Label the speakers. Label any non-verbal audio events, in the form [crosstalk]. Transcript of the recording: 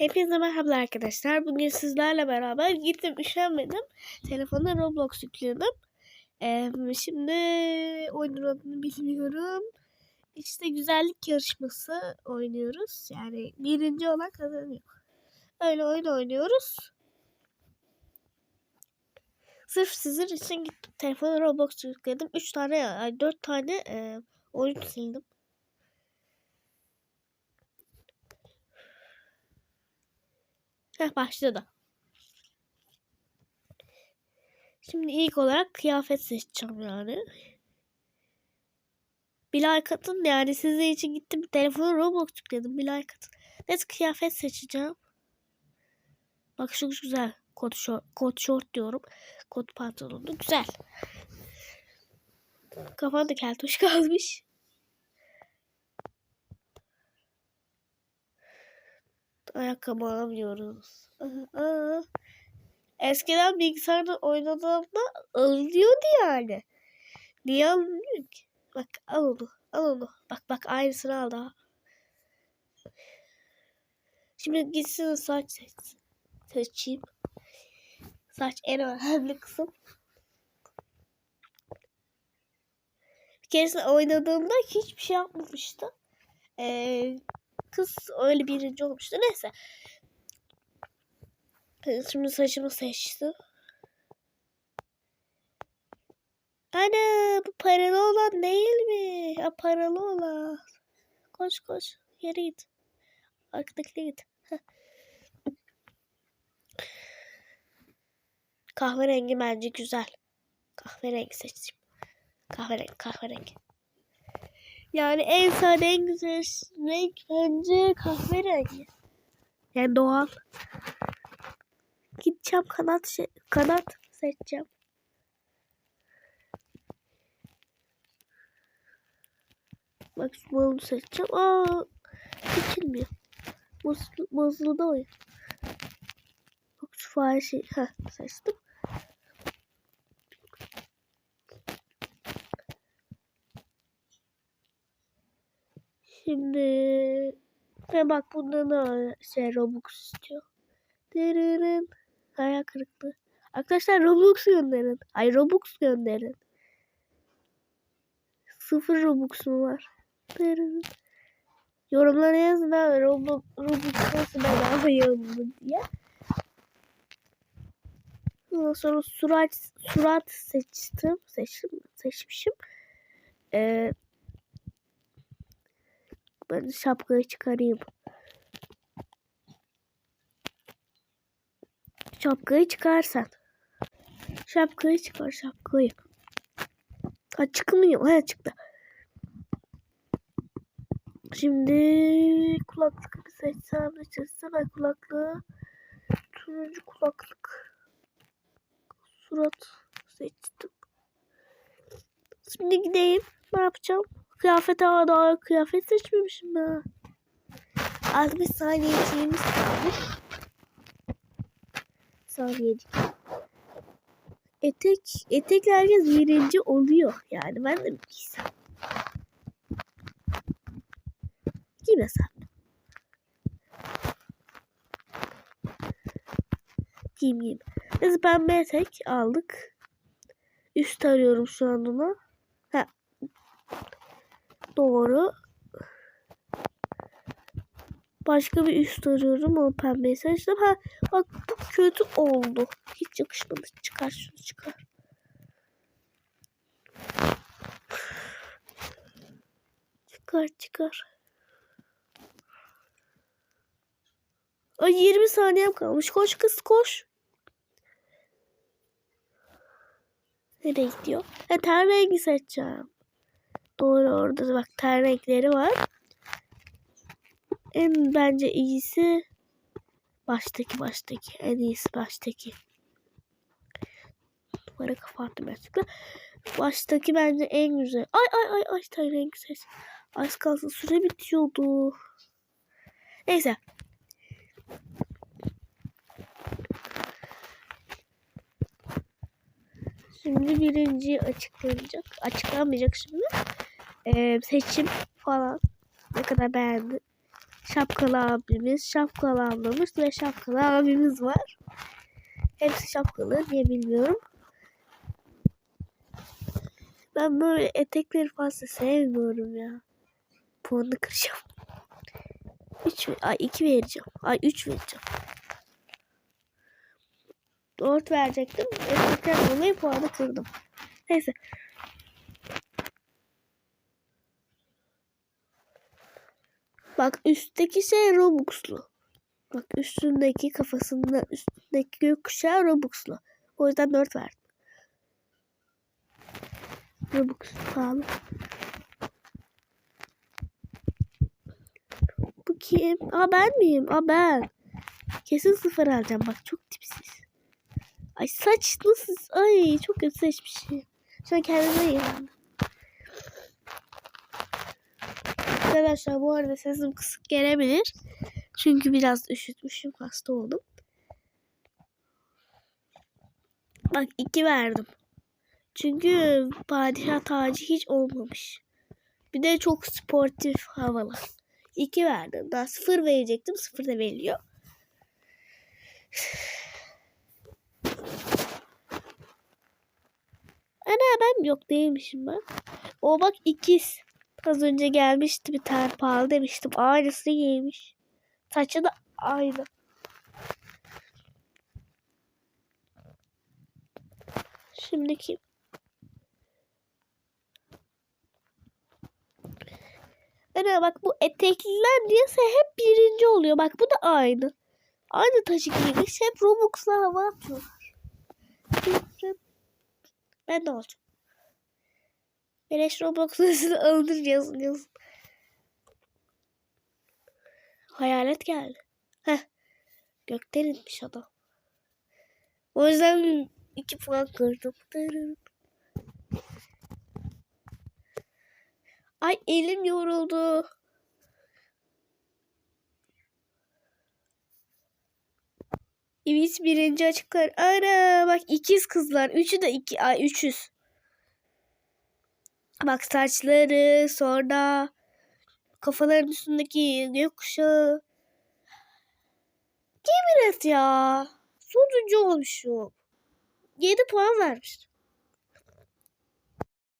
Speaker 1: Hepinize merhaba arkadaşlar. Bugün sizlerle beraber gittim üşenmedim. Telefona Roblox yükledim. Ee, şimdi oyunun adını bilmiyorum. İşte güzellik yarışması oynuyoruz. Yani birinci olan kazanıyor. Öyle oyun oynuyoruz. Sırf sizin için gittim telefona Roblox yükledim. 3 tane, yani 4 tane e, oyun sildim. Heh başladı. Şimdi ilk olarak kıyafet seçeceğim yani. Bir like atın yani sizin için gittim telefonu Roblox yükledim bir like atın. Net kıyafet seçeceğim. Bak şu güzel. Kot şort, kot şort diyorum. Kot pantolonu güzel. Kafanda keltoş [laughs] kalmış. Ayakkabı alamıyoruz. Aa, Eskiden bilgisayarda oynadığımda alınıyordu yani. Niye alınmıyor ki? Bak al onu. Al onu. Bak bak aynısını al daha. Şimdi gitsin saç seçsin. Seçeyim. Saç en önemli kısım. Bir keresinde oynadığımda hiçbir şey yapmamıştı. Ee, kız öyle birinci olmuştu. Neyse. Şimdi saçımı seçtim. Ana bu paralı olan değil mi? Ha paralı olan. Koş koş. Yere git. Arkadakine git. Heh. Kahverengi bence güzel. Kahverengi seçeyim. Kahverengi kahverengi. Yani en sade en güzel renk bence kahverengi. Yani doğal. Gideceğim kanat şey, kanat seçeceğim. Bak balonu seçeceğim. Aa, seçilmiyor. Bozuldu, bozuldu oyun. Bak şu fare şey. Heh, seçtim. Şimdi ve bak bunda da şey Robux istiyor. Dırırın. Hayal kırıklığı. Arkadaşlar Robux gönderin. Ay Robux gönderin. Sıfır Robux'um var. Dırırın. Yorumlara yazın abi Robux, Robux nasıl bedava yolunu diye. Ondan sonra surat surat seçtim. Seçtim. Seçmişim. Ee, ben şapkayı çıkarayım. Şapkayı çıkarsan. Şapkayı çıkar şapkayı. Ha çıkmıyor. Ha çıktı. Şimdi kulaklık seçsem ne seçsem ben kulaklığı turuncu kulaklık surat seçtim. Şimdi gideyim. Ne yapacağım? Kıyafet ama daha kıyafet seçmemişim ben. 60 saniye içimiz kalmış. Saniyedik. Etek, etek herkes birinci oluyor. Yani ben de mi giysem? Giymesem. Giyim giyim. Biz pembe etek aldık. Üst arıyorum şu an ona. Ha. Doğru. Başka bir üst arıyorum. O pembeyi seçtim. Ha bak bu kötü oldu. Hiç yakışmadı. Çıkar şunu çıkar. Çıkar çıkar. Ay 20 saniyem kalmış. Koş kız koş. Nereye gidiyor? Ten rengi seçeceğim. Doğru orada bak ten var. En bence iyisi baştaki baştaki. En iyisi baştaki. Duvara kapattım artıkla. Baştaki bence en güzel. Ay ay ay ay ten rengi seç. Az kalsın süre bitiyordu. Neyse. Şimdi birinci açıklanacak. Açıklanmayacak şimdi. Ee, seçim falan. Ne kadar beğendi. Şapkalı abimiz, şapkalı ablamız ve şapkalı abimiz var. Hepsi şapkalı diye bilmiyorum. Ben böyle etekleri fazla sevmiyorum ya. Puanını kıracağım. 3 ay 2 vereceğim. Ay 3 vereceğim. 4 verecektim. Etekten dolayı puanı kırdım. Neyse. Bak üstteki şey Robux'lu. Bak üstündeki kafasında üstündeki gökkuşağı Robux'lu. O yüzden 4 verdim. Robux pahalı. Bu kim? Aa ben miyim? Aa ben. Kesin sıfır alacağım. Bak çok tipsiz. Ay saç nasıl? Ay çok kötü seçmişim. Şu an kendime yandım. Arkadaşlar bu arada sesim kısık gelebilir. Çünkü biraz üşütmüşüm. Hasta oldum. Bak iki verdim. Çünkü padişah tacı hiç olmamış. Bir de çok sportif havalı. İki verdim. Daha sıfır verecektim. Sıfır da veriliyor. [sighs] Ana ben yok değilmişim ben. O bak ikiz. Az önce gelmişti bir tane demiştim. Aynısını giymiş. Saçı da aynı. Şimdiki Ana bak bu etekliler niyeyse hep birinci oluyor. Bak bu da aynı. Aynı taşı giymiş. Hep Robux'la hava atıyorlar. Ben de olacağım. Beleş Robux'la alınır yazın yazın. Hayalet geldi. Heh. Gökten inmiş adam. O yüzden iki puan kırdım. Ay elim yoruldu. Evet birinci açıklar. Ana bak ikiz kızlar. Üçü de iki. Ay üçüz. Bak saçları sonra kafaların üstündeki gökkuşağı. Kemiret ya. Sonuncu olmuşum. 7 puan vermiştim.